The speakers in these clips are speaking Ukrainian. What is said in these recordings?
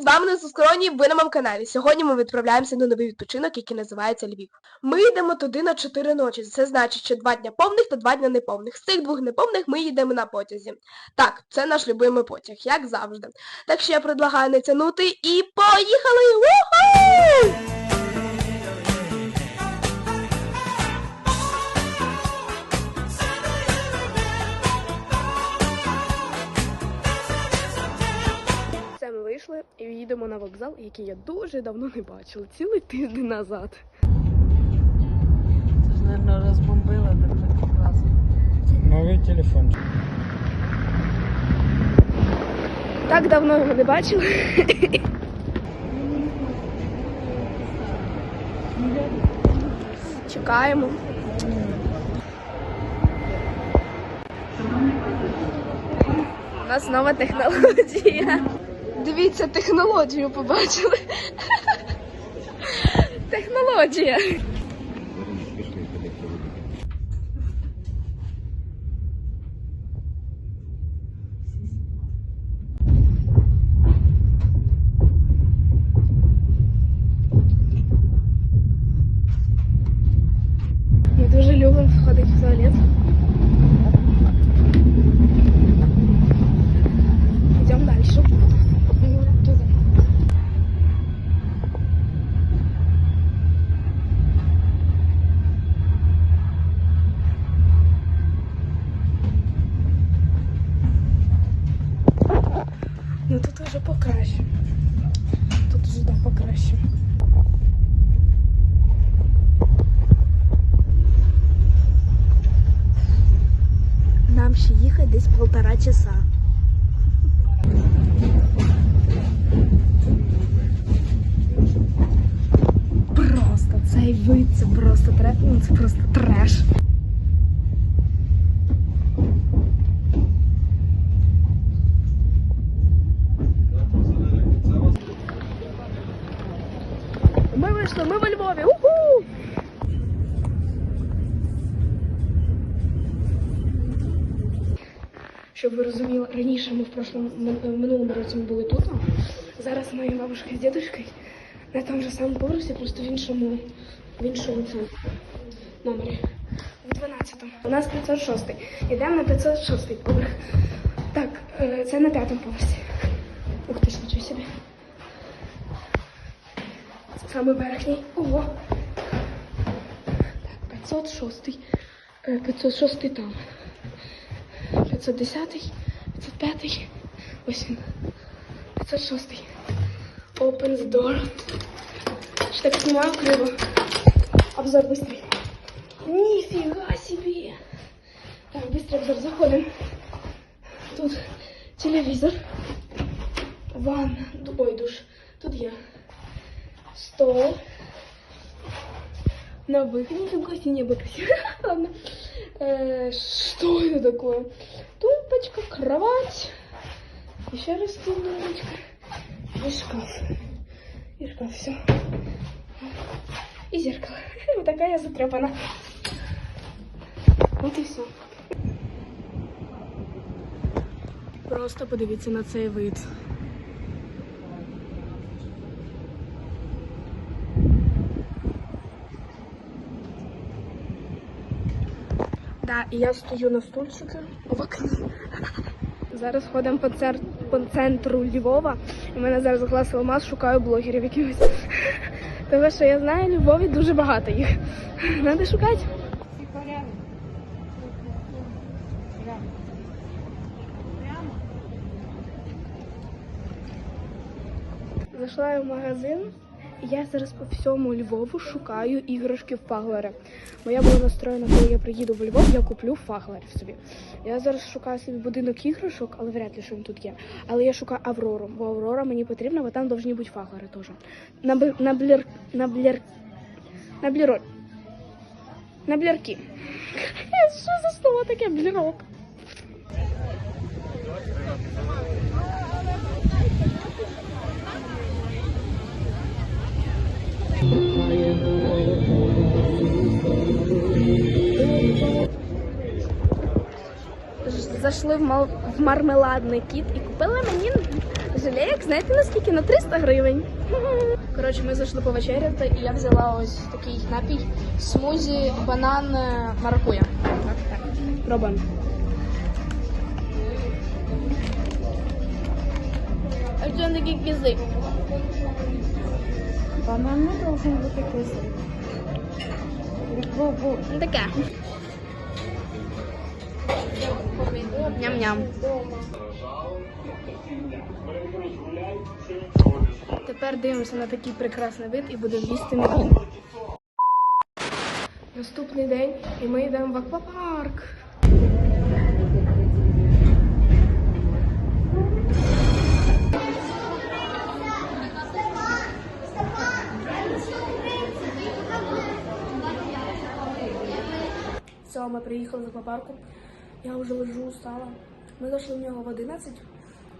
з вами на Соскроні, ви на моєму каналі. Сьогодні ми відправляємося на новий відпочинок, який називається Львів. Ми йдемо туди на 4 ночі. Це значить, що 2 дня повних та 2 дня неповних. З цих двох неповних ми їдемо на потязі. Так, це наш любимий потяг, як завжди. Так що я предлагаю не тянути і поїхали! Уху! На вокзал, який я дуже давно не бачила, цілий тиждень назад. Це ж, мабуть, розбомбила так прекрасно. Новий телефон. Так давно його не бачила. Чекаємо. У нас нова технологія. Дивіться, технологію побачили. Технологія. Ми дуже любимо ходити в туалет. Ну тут вже покраще. Тут вже да, покраще. Нам ще їхати десь полтора часа. Просто цей вид, це просто треш, ну це просто треш. Щоб ви розуміли, раніше ми в прошлому минулому році ми були тут. Зараз моя бабушка з дідушкою на тому ж самому поверсі, просто в іншому, в іншому цьому номері. В 12-му. У нас 506. Йдемо на 506 поверх. Так, е, це на п'ятому поверсі. Ух ти ж, нічого собі. Це саме верхній. Ого. Так, 506. Е, 506 там. 510, 505, ось він. 506. Open the door. Що так снимаю криво. Обзор быстрый. Нифига себе. Так, быстрый обзор. Заходим. Тут телевизор. Ванна. Ой, душ. Тут я. Стол. На выходе нифига себе небо красиво. Ладно. Что это такое? Тумбочка, кровать. Еще раз тумбочка. И шкаф. И шкаф, все. И зеркало. Вот такая я затрепана. Вот и все. Просто подивіться на цей вид. Да, і я стою на стульчику в окні. Зараз ходимо по, цер... по центру Львова. І мене зараз глас ламаз, шукаю блогерів якихось. Тому що я знаю, Львові дуже багато їх. Треба шукати. Зайшла я в магазин. Я зараз по всьому Львову шукаю іграшки в Фаглера. Бо я була настроєна, коли я приїду в Львов, я куплю фаглерів собі. Я зараз шукаю собі будинок іграшок, але вряд ли що він тут є. Але я шукаю Аврору, бо Аврора мені потрібна, бо там повинні бути фаглери теж. На, бл- на блір... На блір... На бліро... На блірки. Що за слово таке блірок? Зайшли в, мал- в мармеладний кіт і купили мені жалеєк, знаєте наскільки? На 300 гривень. Коротше, ми зайшли повечеряти, і я взяла ось такий напій смузі банан е, маракуя. Так, так. Пробуємо. А це такий кізик. Банан не должен бути кислий. Ну, Таке. Ням-ням. Тепер дивимося на такий прекрасний вид і будемо їсти мені. Наступний день і ми йдемо в аквапарк. Все, ми приїхали з аквапарку. Я вже лежу, устала. Ми зайшли в нього в 11,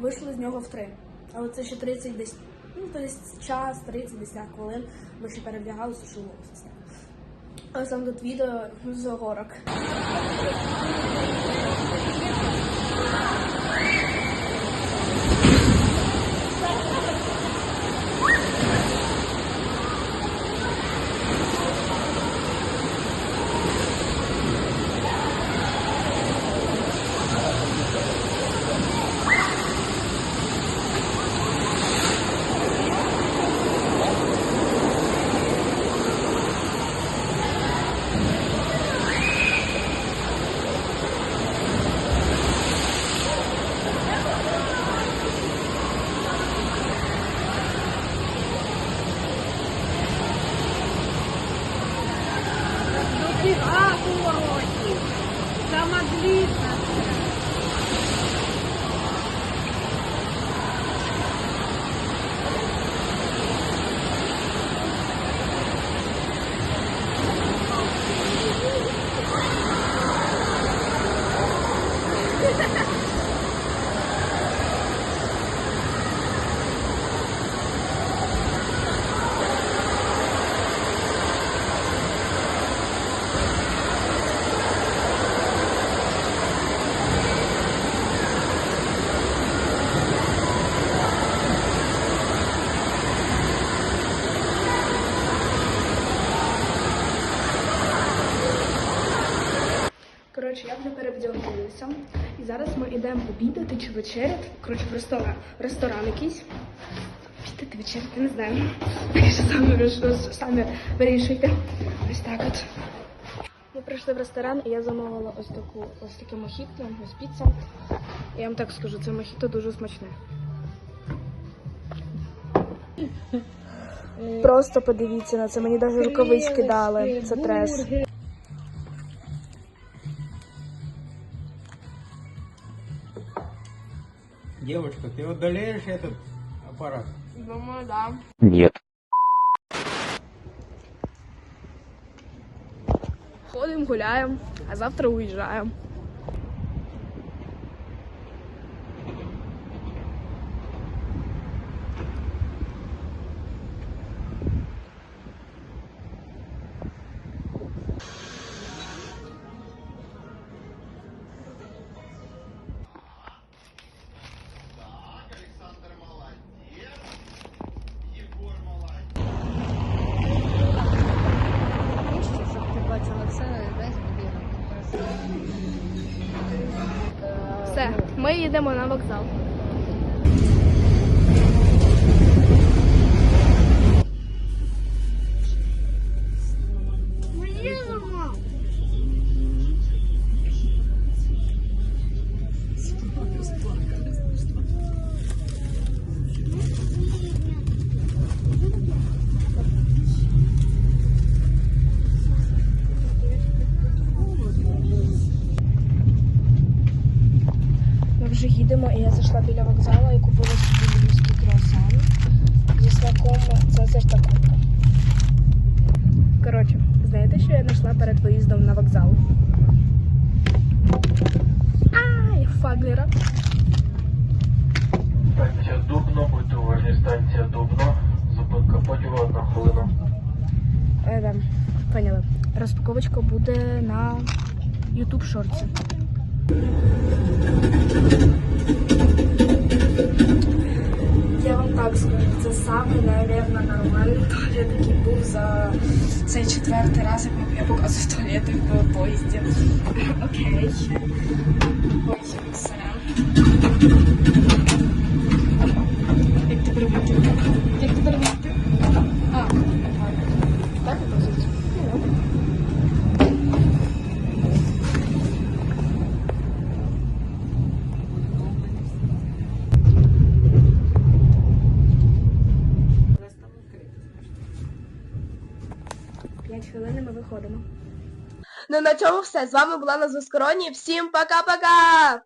вийшли з нього в 3. Але це ще 30 десь, ну, тобто час, 30 десь хвилин. Ми ще перевдягалися, що волосся. А сам тут відео з горок. І зараз ми йдемо обідати чи вечеряти. Коротше, в ресторан. В ресторан якийсь. Обідати, вечеряти, не знаю. Так що самі, роз- самі вирішуйте. Ось так от. Ми прийшли в ресторан і я замовила ось таку ось таке мохіто, ось піца. Я вам так скажу, це мохіто дуже смачне. Просто подивіться на це, мені навіть рукавички дали. Це трес. Девушка, ты удаляешь этот аппарат? Думаю, да. Нет. Ходимо, гуляємо, а завтра уїжджаємо. Ми їдемо на вокзал. Розпаковочка буде на YouTube шорті. так скажу, це саме, наверное, нормальний туалет, який був за цей четвертий раз, як я показую туалети в поїзді. Окей. Ой, 5 хвилин ми виходимо. Ну на цьому все. З вами була Назва Скороні. Всім пока-пока!